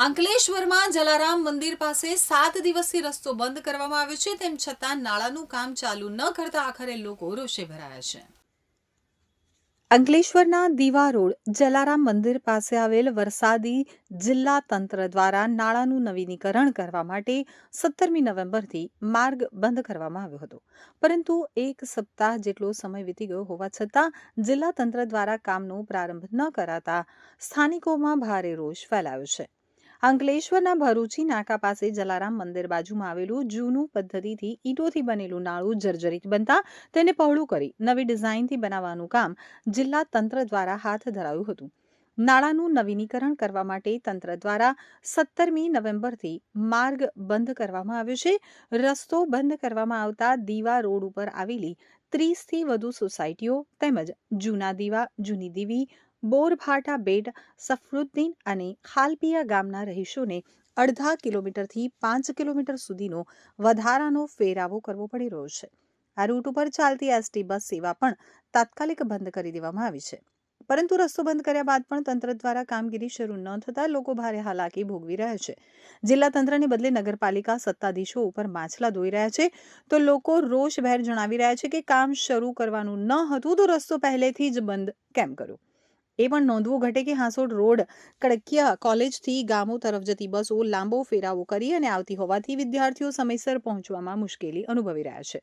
અંકલેશ્વરમાં જલારામ મંદિર પાસે સાત દિવસથી રસ્તો બંધ કરવામાં આવ્યો છે. તેમ છતાં નાળાનું કામ ચાલુ ન કરતા આખરે લોકો રોષે ભરાયા છે. અંકલેશ્વરના દીવા રોડ જલારામ મંદિર પાસે આવેલ વરસાદી જિલ્લા તંત્ર દ્વારા નાળાનું નવીનીકરણ કરવા માટે સત્તરમી નવેમ્બરથી માર્ગ બંધ કરવામાં આવ્યો હતો. પરંતુ એક સપ્તાહ જેટલો સમય વીતી ગયો હોવા છતાં જિલ્લા તંત્ર દ્વારા કામનો પ્રારંભ ન કરાતા સ્થાનિકોમાં ભારે રોષ ફેલાયો છે. અંકલેશ્વરના ભરૂચી નાકા પાસે જલારામ મંદિર બાજુમાં આવેલું જૂનું પદ્ધતિથી ઈંટોથી બનેલું નાળું જર્જરિત બનતા તેને પહોળું કરી નવી ડિઝાઇનથી બનાવવાનું કામ જિલ્લા તંત્ર દ્વારા હાથ ધરાયું હતું. નાળાનું નવીનીકરણ કરવા માટે તંત્ર દ્વારા સત્તરમી નવેમ્બરથી માર્ગ બંધ કરવામાં આવ્યો છે. રસ્તો બંધ કરવામાં આવતા દીવા રોડ ઉપર આવેલી ત્રીસથી વધુ સોસાયટીઓ તેમજ જૂના દીવા, જૂની દીવી બોરભાટા બેટ સફરુદ્દીન અને ખાલપિયા ગામના રહીશોને અડધા કિલોમીટરથી પાંચ કિલોમીટર સુધીનો વધારાનો ફેરાવો કરવો પડી રહ્યો છે. આ રૂટ ઉપર ચાલતી એસટી બસ સેવા પણ તાત્કાલિક બંધ કરી દેવામાં આવી છે. પરંતુ રસ્તો બંધ કર્યા બાદ પણ તંત્ર દ્વારા કામગીરી શરૂ ન થતાં લોકો ભારે હાલાકી ભોગવી રહ્યા છે. જિલ્લા તંત્રને બદલે નગરપાલિકા સત્તાધીશો ઉપર માછલા ધોઈ રહ્યા છે. તો લોકો રોષભેર જણાવી રહ્યા છે કે કામ શરૂ કરવાનું ન હતું તો રસ્તો પહેલેથી જ બંધ. કેમ કર્યો? એ પણ નોંધવું ઘટે કે હાંસોડ રોડ કડકિયા કોલેજથી ગામો તરફ જતી બસો લાંબો ફેરાવો કરી અને આવતી હોવાથી વિદ્યાર્થીઓ સમયસર પહોંચવામાં મુશ્કેલી અનુભવી રહ્યા છે.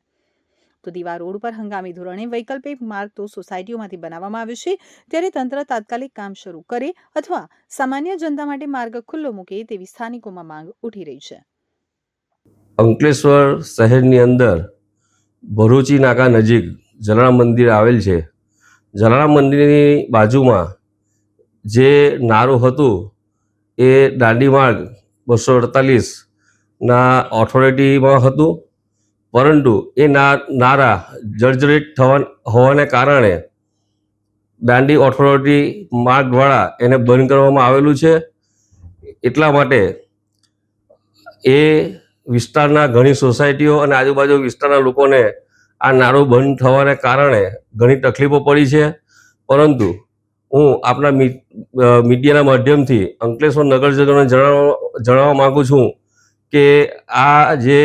તો દીવા રોડ પર હંગામી ધોરણે વૈકલ્પિક માર્ગ તો સોસાયટીઓમાંથી બનાવવામાં આવ્યો છે, ત્યારે તંત્ર તાત્કાલિક કામ શરૂ કરે અથવા સામાન્ય જનતા માટે માર્ગ ખુલ્લો મૂકે તેવી સ્થાનિકોમાં માંગ ઉઠી રહી છે. અંકલેશ્વર શહેરની અંદર ભરૂચી નાકા નજીક જલારામ મંદિર આવેલ છે. જલારામ મંદિરની બાજુમાં જે નારું હતું, એ દાંડી માર્ગ બસો અડતાલીસના ઓથોરિટીમાં હતું. પરંતુ એ ના, નારા જર્જરિત થવા હોવાને કારણે દાંડી ઓથોરિટી માર્ગ દ્વારા એને બંધ કરવામાં આવેલું છે. એટલા માટે એ વિસ્તારના ઘણી સોસાયટીઓ અને આજુબાજુ વિસ્તારના લોકોને આ નાળું બંધ થવાને કારણે ઘણી તકલીફો પડી છે. પરંતુ હું આપણા મીડિયાના માધ્યમથી અંકલેશ્વર નગરજનોને જણાવવા જણાવવા માગું છું કે આ જે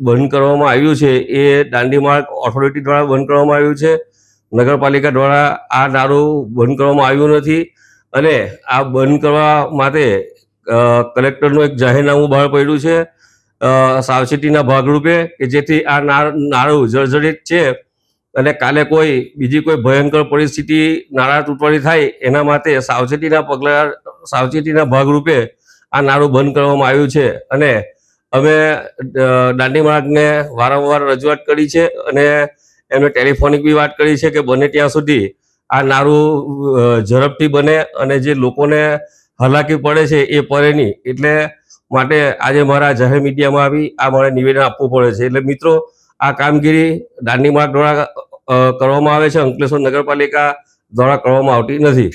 બંધ કરવામાં આવ્યું છે એ દાંડી માર્ગ ઓથોરિટી દ્વારા બંધ કરવામાં આવ્યું છે. નગરપાલિકા દ્વારા આ નાળું બંધ કરવામાં આવ્યું નથી અને આ બંધ કરવા માટે કલેક્ટરનું એક જાહેરનામું બહાર પડ્યું છે. સાવચેતીના ભાગરૂપે કે જેથી આ નાળ- જર્જરિત છે અને કાલે કોઈ બીજી કોઈ ભયંકર પરિસ્થિતિ નાળા તૂટવાની થાય એના માટે સાવચેતીના પગલાં સાવચેતીના ભાગરૂપે આ નાળું બંધ કરવામાં આવ્યું છે. અને અમે દાંડી માર્ગને વારંવાર રજૂઆત કરી છે અને એમને ટેલિફોનિક બી વાત કરી છે કે બને ત્યાં સુધી આ નાળું ઝડપથી બને અને જે લોકોને હાલાકી પડે છે એ પડે નહીં એટલે માટે આજે મારા જાહેર મીડિયામાં આવી, આ મારે નિવેદન આપવું પડે છે. એટલે મિત્રો, આ કામગીરી દાંડી માર્ગ દ્વારા કરવામાં આવે છે, અંકલેશ્વર નગરપાલિકા દ્વારા કરવામાં આવતી નથી.